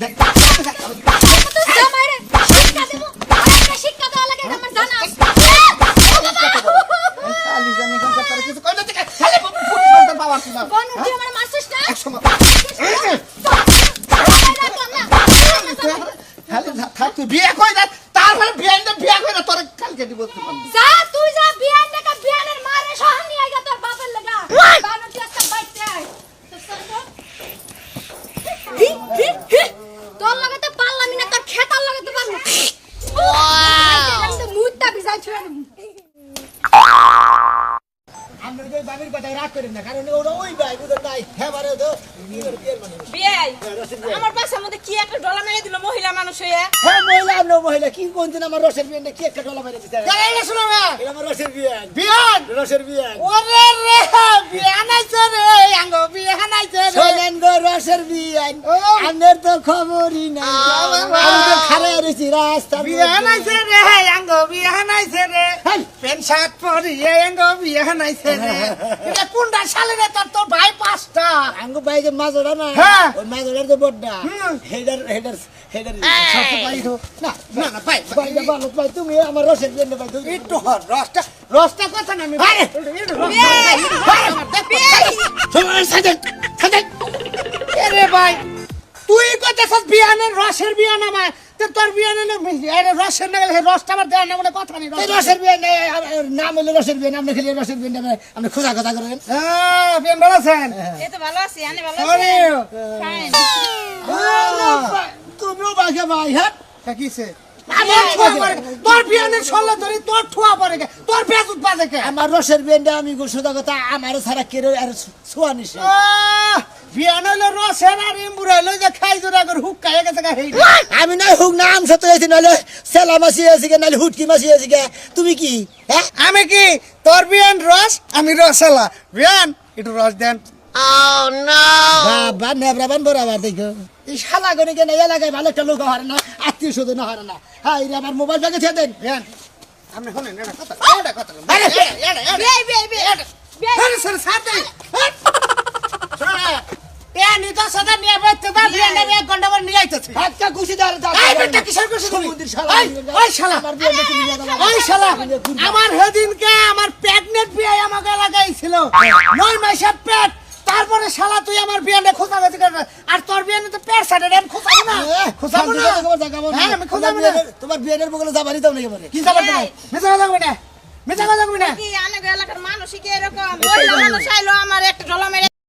দেখ তুই বিয়ে কই তারপরে বিয়ে বিয়ে না? তোর কালকে দিব যা তুই যা বিয়ান দেখা বিয়ানের মারে সহান নিয়ে আইগা তোর বাপের লাগা বানো তুই একটা বাইতে আয় তো সরো। হি, হি, হি। তোর লগে তো পারলাম না তোর খেতার লগে তো পারব আমি তো মুডটা ভিজাই ছুঁয়ে দেবো। আমরা যে বাবির কথা রাগ করি না কারণ ওরা ওই ভাই বুঝেন নাই হ্যাঁ মারে তো বিয়ের বিয়ের মানে বিয়াই আমার বাসার মধ্যে কি একটা ডলা মেরে দিল মহিলা মানুষ হয়ে? হ্যাঁ মহিলা আর নো মহিলা কি কোনদিন আমার রসের বিয়ে কি একটা ডলা মেরে দিতে কেন না শুনো না। এটা আমার রসের বিয়ে বিয়ান? রসের বিয়ে ওরে রে বিয়ান আইছে রে আঙ্গ বিয়ান আইছে রে। শোনেন গো রসের বিয়ে ও। আমাদের তো খবরই নাই। আমি তো খারে রয়েছি রাস্তা বিয়ান আইছে রে আইছে রে পেন শার্ট পরিয়ে আঙ্গ বিয়ান আইছে রে এটা কোনটা সালে রে তোর তোর ভাই পাঁচটা আঙ্গু ভাই যে মাজরা না হ্যাঁ। ওই মাজরার যে বড়টা হেডার হেডার হেডার সবচেয়ে ভাই না না না ভাই ভাই না ভালো ভাই তুমি আমার রসের ভাই তুমি একটু হর রসটা রসটা কথা না আমি আরে! আরে ভাই তুই কইতেছস বিয়ানের রসের বিয়ান আমার তোর বিয়ানের আরে রসের না গেলে রসটা আমার দেওয়ার না মানে কথা নেই রসের বিয়ে নেই নাম হলো রসের বিয়ে আপনি খালি রসের বিয়ে নেবেন আপনি খোঁজা কথা করেন হ্যাঁ বিয়ান ভালো আছেন? এ তো ভালো আছি আনে ভালো ফাইন তুমিও বাঘে ভাই হ্যাঁ? কিছে আমার রসের বিয়েটা আমি সোজা কথা আমার ছাড়া কেউ আর ছোয়া নিছে আহ, বিয়ান হইল রসের আর ইম্বুর হইল যে খাই জোড়া করে হুক খাইয়ে গেছে গা হেই আমি নাই হুক নাম সত হয়েছি নাহলে সেলা মাসি আছে গে নাহলে হুটকি মাসি আছে গে তুমি কি? হ্যাঁ আমি কি? তোর বিয়ান রস আমি রসেলা বিয়ান একটু রস দেন। বাবা নেবরাবান বরাবার দেখো। এই শালা করে কেন এলাকায় ভালো একটা লোক হারে না আত্মীয় স্বজন হারে না। হ্যাঁ এই আমার মোবাইল ব্যাগে ছেড়ে দেন। বিয়ান আপনি শুনেন এটা কথা এটা কথা আরে! এটা এটা বিয়াই বিয়াই বিয়াই আরে স্যার স্যার দেই এ নিতো নিয়ে বেচতে দা বিয়ান নেবে এক ঘণ্টা পর নিয়ে আইতেছে হাতটা খুশি দাঁড়ে এই বেটা কিসের খুশি? তুমি? সমুদ্রের শালা। এই, ওই শালা। আমার বিয়ে দেখে নিয়ে গেল ওই শালা আমার সেদিনকে আমার প্রেগনেন্ট বিয়ে আমাকে লাগাইছিল। নয় মাসের পেট। তারপরে শালা তুই আমার বিয়ানে খোঁজা গেছে আর তোর বিয়ানে তো পেট সাইডে আমি খোঁজাবো না। খোঁজাবো না। হ্যাঁ আমি খোঁজাবো না। তোমার বিয়ের বগলে যাবারই দাও নাকি বলে কি যাব মিছা কথা কই না। কি আনে এলাকার মানুষ কি এরকম? মহিলা মানুষ আইলো